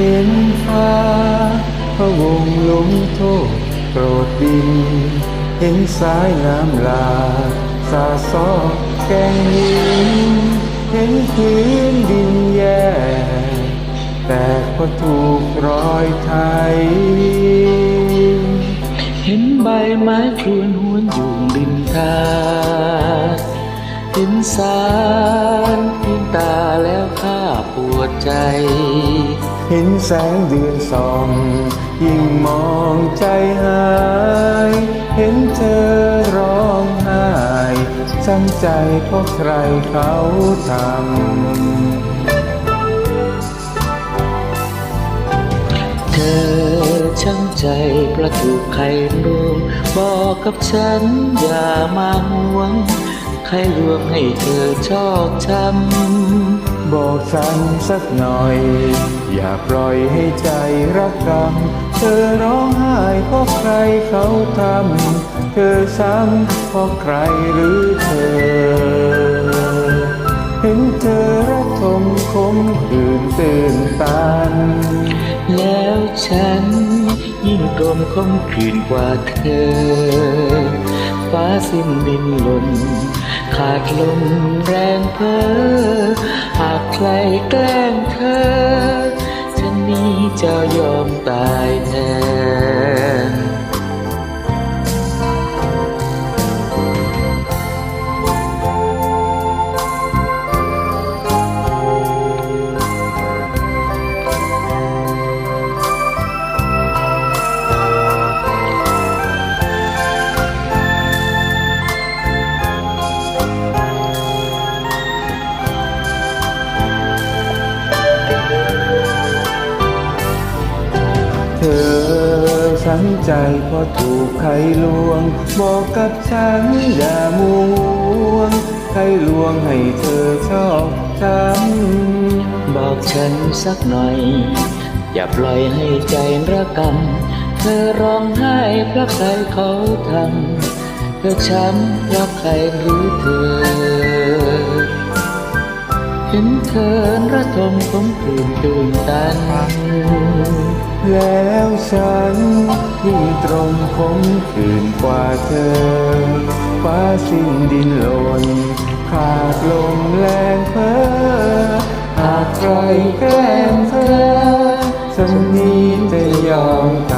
เห็นฟ้า พระวงศ์ลงโทษโปรดดิน เห็นสายน้ำลา สาซอกแกงหินเห็นพื้นดินแย่แต่ก็ถูกรอยไทย เห็นใบไม้ครวน เห็นแสงเดือนส่อง ยิ่งมองใจหาย เห็นเธอร้องไห้ช้ำใจเพราะใครเขาทำ เธอช่างใจประถูกใครลวงบอกกับฉันอย่ามาห่วง ใครลวงให้เธอชอกช้ำ บอกฉันสักหน่อย อย่าปล่อยให้ใจรักกรรมเธอร้องไห้เพราะใครเขาทำ เธอช้ำเพราะใครหรือเธอ เห็นเธอรักทมคมคืนตื่นตัน แล้วฉันยิ่งกลมคมคืนกว่าเธอ ฟ้าสิ้นดินหล่น ขาดลมแรงเพ้อหากใครแกล้งเธอ ฉันนี้จะยอมตายแทน ใจเพราะถูกใครลวง บอกกับฉันอย่ามัวงใครลวงให้เธอชอบช้บอกฉันสักหน่อย อย่าปล่อยให้ใจระกำเธอร้องไห้เพราะใครเขาทำเธอช้ำเพราะใครหรือเธอ เห็นเธอระทมคมคืนตื่นตัน แล้วฉันยิ่งตรงคมคืนกว่าเธอ ฟ้าสิ้นดินหล่นขาดลมแรงเพ้อหากใครแกล้งเธอฉันนี้จะยอมตา